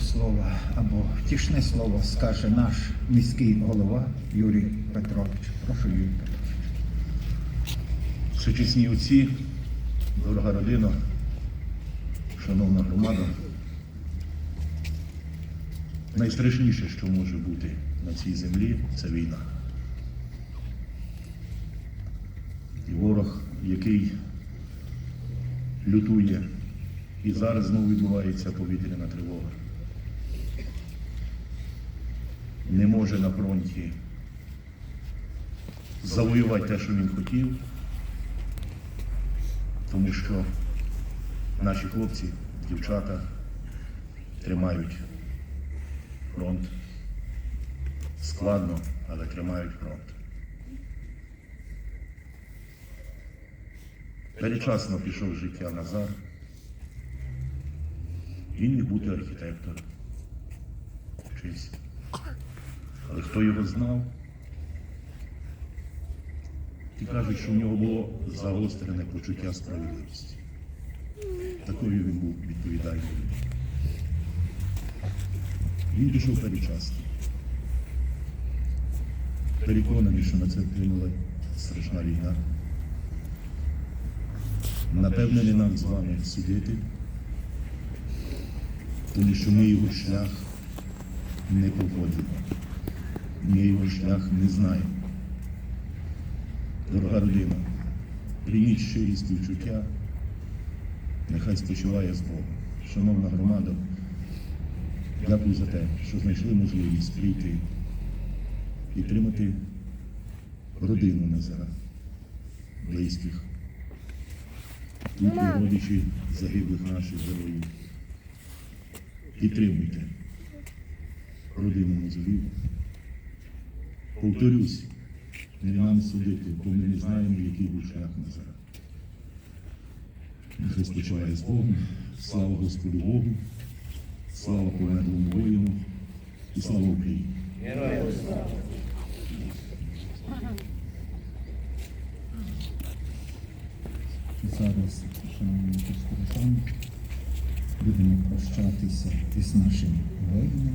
слова або втішне слово скаже наш міський голова Юрій Петрович. Прошу, Юрій Петрович. Всечесні отці, дорога родина, шановна громада. Найстрашніше, що може бути на цій землі, це війна. І ворог, який лютує, і зараз знову відбувається повітряна тривога. Не може на фронті завоювати те, що він хотів, тому що наші хлопці, дівчата тримають фронт. Складно, але тримають фронт. Перечасно пішов життя Назар. Він міг бути архітектором. Вчився. Хто його знав? Ті кажуть, що в нього було загострене почуття справедливості. Такою він був відповідальним. Він пішов передчасно. Переконаний, що на це вплинула страшна війна. Напевне, не нам з вами судити, тому що ми його шлях не поводимо. Ми його шлях не знаємо. Дорога родина, прийміть щирі співчуття, нехай спочиває з Богом. Шановна громада, дякую за те, що знайшли можливість прийти, підтримати родину Назара, близьких, тут родичі загиблих наших героїв. Підтримуйте родину Мазурів. Повторюсь, не нам судити, бо ми не знаємо, який був шлях Назара. Нехай спочиває з Богом, слава Господу Богу, слава померлому воїну і слава Україні. Зараз, шановні паспортани, будемо прощатися із нашим воїном.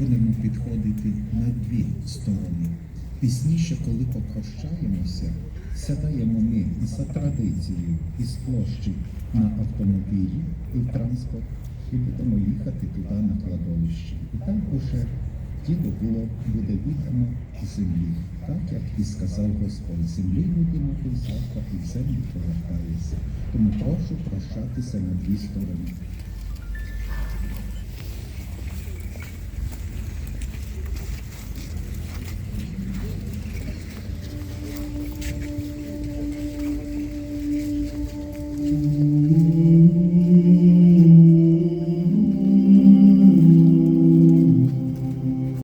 Будемо підходити на дві сторони. Пізніше, коли попрощаємося, сядаємо ми за традицією із площі на автомобілі і транспорт і будемо їхати туди на кладовище. І там уже тіло було буде віддано землі, так як і сказав Господь, землі людину завтра і в землю повертається. Тому прошу прощатися на дві сторони.